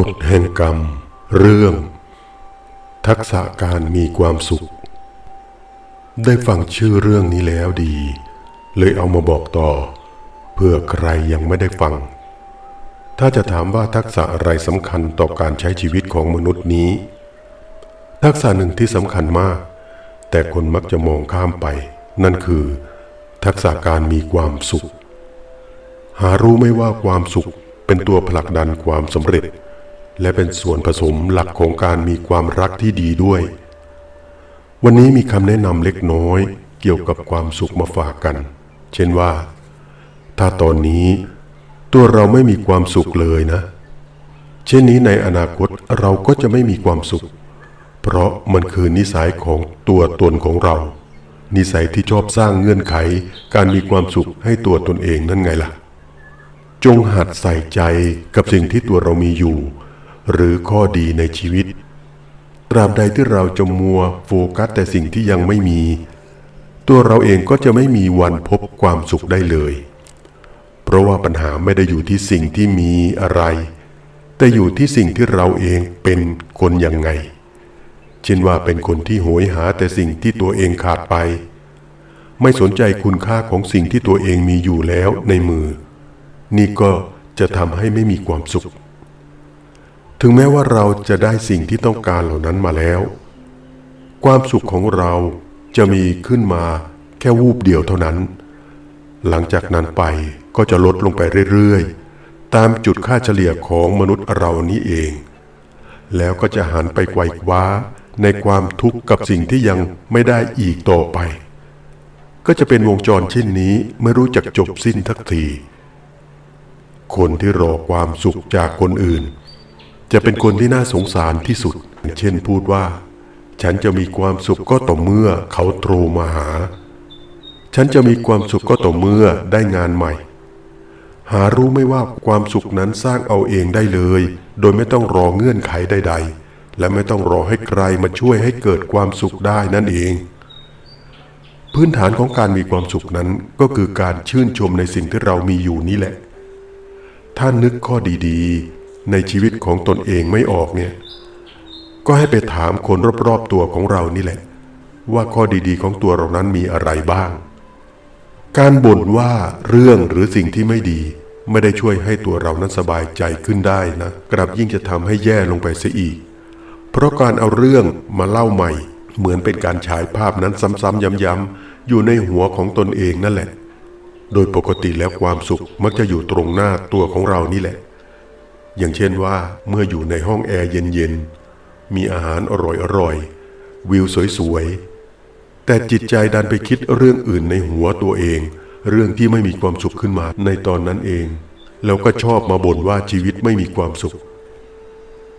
กฎแห่งกรรม เรื่อง ทักษะการมีความสุข ได้ฟังชื่อเรื่องนี้แล้วดี เลยเอามาบอกต่อ เพื่อใครยังไม่ได้ฟัง ถ้าจะถามว่าทักษะอะไรสำคัญต่อการใช้ชีวิตของมนุษย์นี้ ทักษะหนึ่งที่สำคัญมาก แต่คนมักจะมองข้ามไป นั่นคือ ทักษะการมีความสุข หารู้ไหม่ว่าความสุขเป็นตัวผลักดันความสำเร็จ และเป็นส่วนผสมหลักของการมีความรักที่ดีด้วย วันนี้มีคำแนะนำเล็กน้อยเกี่ยวกับความสุขมาฝากกัน เช่นว่า ถ้าตอนนี้ตัวเราไม่มีความสุขเลยนะ เช่นนี้ในอนาคตเราก็จะไม่มีความสุข เพราะมันคือนิสัยของตัวตนของเรา นิสัยที่ชอบสร้างเงื่อนไขการมีความสุขให้ตัวตนเองนั่นไงล่ะ จงหัดใส่ใจกับสิ่งที่ตัวเรามีอยู่ หรือข้อดีในชีวิต ตราบใดที่เราจะมัวโฟกัสแต่สิ่งที่ยังไม่มี ตัวเราเองก็จะไม่มีวันพบความสุขได้เลย เพราะว่าปัญหาไม่ได้อยู่ที่สิ่งที่มีอะไร แต่อยู่ที่สิ่งที่เราเองเป็นคนยังไง เช่นว่าเป็นคนที่โหยหาแต่สิ่งที่ตัวเองขาดไป ไม่สนใจคุณค่าของสิ่งที่ตัวเองมีอยู่แล้วในมือ นี่ก็จะทำให้ไม่มีความสุข ถึงแม้ว่าเราจะได้สิ่งที่ต้องการเหล่านั้นมาแล้ว ความสุขของเราจะมีขึ้นมาแค่วูบเดียวเท่านั้น หลังจากนั้นไปก็จะลดลงไปเรื่อยๆ ตามจุดค่าเฉลี่ยของมนุษย์เรานี้เอง แล้วก็จะหันไปไกวคว้าในความทุกข์กับสิ่งที่ยังไม่ได้อีกต่อไป ก็จะเป็นวงจรเช่นนี้ไม่รู้จักจบสิ้นทักที คนที่รอความสุขจากคนอื่น จะเป็นคนที่น่าสงสารที่สุด เช่นพูดว่า ฉันจะมีความสุขก็ต่อเมื่อเขาโทรมาหา ฉันจะมีความสุขก็ต่อเมื่อได้งานใหม่ หารู้ไม่ว่าความสุขนั้นสร้างเอาเองได้เลย โดยไม่ต้องรอเงื่อนไขใด ๆ และไม่ต้องรอให้ใครมาช่วยให้เกิดความสุขได้นั่นเอง พื้นฐานของการมีความสุขนั้นก็คือการชื่นชมในสิ่งที่เรามีอยู่นี่แหละ ถ้านึกข้อดีๆ ในชีวิตของตนเองไม่ออกเนี่ย ก็ให้ไปถามคนรอบๆตัวของเรานี่แหละ ว่าข้อดีๆของตัวเรานั้นมีอะไรบ้าง การบ่นว่าเรื่องหรือสิ่งที่ไม่ดี ไม่ได้ช่วยให้ตัวเรานั้นสบายใจขึ้นได้นะกลับยิ่งจะทำให้แย่ลงไปเสียอีก เพราะการเอาเรื่องมาเล่าใหม่ เหมือนเป็นการฉายภาพนั้นซ้ำๆย้ำๆอยู่ในหัวของตนเองนั่นแหละโดยปกติแล้วความสุขมักจะอยู่ตรงหน้าตัวของเรานี่แหละ อย่างเช่นว่าเมื่ออยู่ในห้องแอร์เย็นๆ มีอาหารอร่อยๆ วิวสวยๆ แต่จิตใจดันไปคิดเรื่องอื่นในหัวตัวเอง เรื่องที่ไม่มีความสุขขึ้นมาในตอนนั้นเอง แล้วก็ชอบมาบ่นว่าชีวิตไม่มีความสุข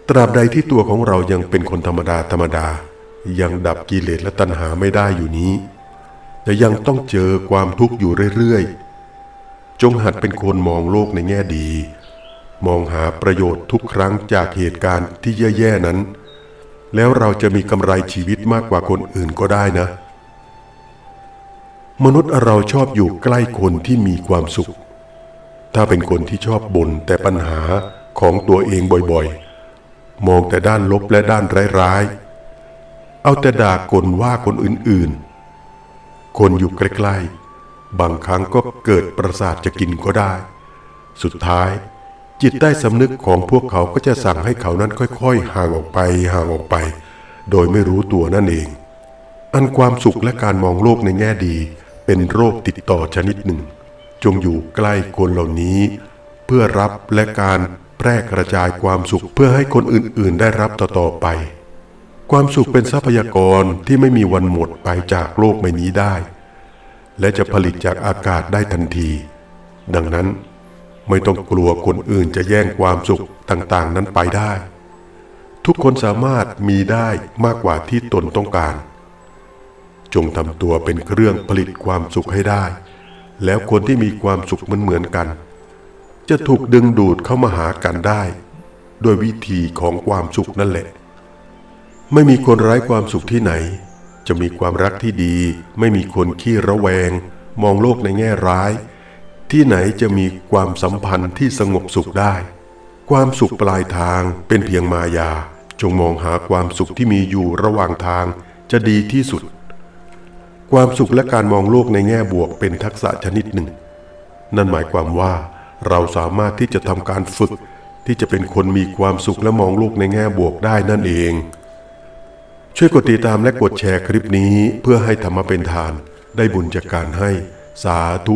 ตราบใดที่ตัวของเรายังเป็นคนธรรมดาธรรมดา ยังดับกิเลสและตัณหาไม่ได้อยู่นี้แต่ยังต้องเจอความทุกข์อยู่เรื่อยๆ จงหัดเป็นคนมองโลกในแง่ดี มองหาประโยชน์ทุกครั้งจากเหตุการณ์ที่แย่ๆนั้น แล้วเราจะมีกำไรชีวิตมากกว่าคนอื่นก็ได้นะ มนุษย์เราชอบอยู่ใกล้คนที่มีความสุข ถ้าเป็นคนที่ชอบบ่นแต่ปัญหาของตัวเองบ่อยๆ มองแต่ด้านลบและด้านร้ายๆ เอาแต่ด่ากลว่าคนอื่นๆ คนอยู่ใกล้ๆ บางครั้งก็เกิดประสาทจะกินก็ได้ สุดท้าย จิตใต้สำนึกของพวกเขาก็จะสั่งให้เขานั้นค่อย ๆ ห่างออกไปห่างออกไป โดยไม่รู้ตัวนั่นเอง อันความสุขและการมองโลกในแง่ดี เป็นโรคติดต่อชนิดหนึ่ง จงอยู่ใกล้คนเหล่านี้ เพื่อรับและการแพร่กระจายความสุขเพื่อให้คนอื่นๆ ได้รับต่อๆไป ความสุขเป็นทรัพยากรที่ไม่มีวันหมดไปจากโลกใบนี้ได้ และจะผลิตจากอากาศได้ทันที ดังนั้น ไม่ต้องกลัวคนอื่นจะแย่งความสุขต่างๆ นั้นไปได้ ทุกคนสามารถมีได้มากกว่าที่ตนต้องการ จงทำตัวเป็นเครื่องผลิตความสุขให้ได้ แล้วคนที่มีความสุขเหมือนๆกัน จะถูกดึงดูดเข้ามาหากันได้โดยวิธีของความสุขนั่นแหละ ไม่มีคนไร้ความสุขที่ไหน จะมีความรักที่ดี ไม่มีคนขี้ระแวง มองโลกในแง่ร้าย ที่ไหนจะมีความสัมพันธ์ที่สงบสุขได้ ความสุขปลายทางเป็นเพียงมายา จงมองหาความสุขที่มีอยู่ระหว่างทางจะดีที่สุด ความสุขและการมองโลกในแง่บวกเป็นทักษะชนิดหนึ่ง นั่นหมายความว่าเราสามารถที่จะทำการฝึกที่จะเป็นคนมีความสุขและมองโลกในแง่บวกได้นั่นเอง ช่วยกดติดตามและกดแชร์คลิปนี้เพื่อให้ธรรมะเป็นทาน ได้บุญจากการให้สาธุ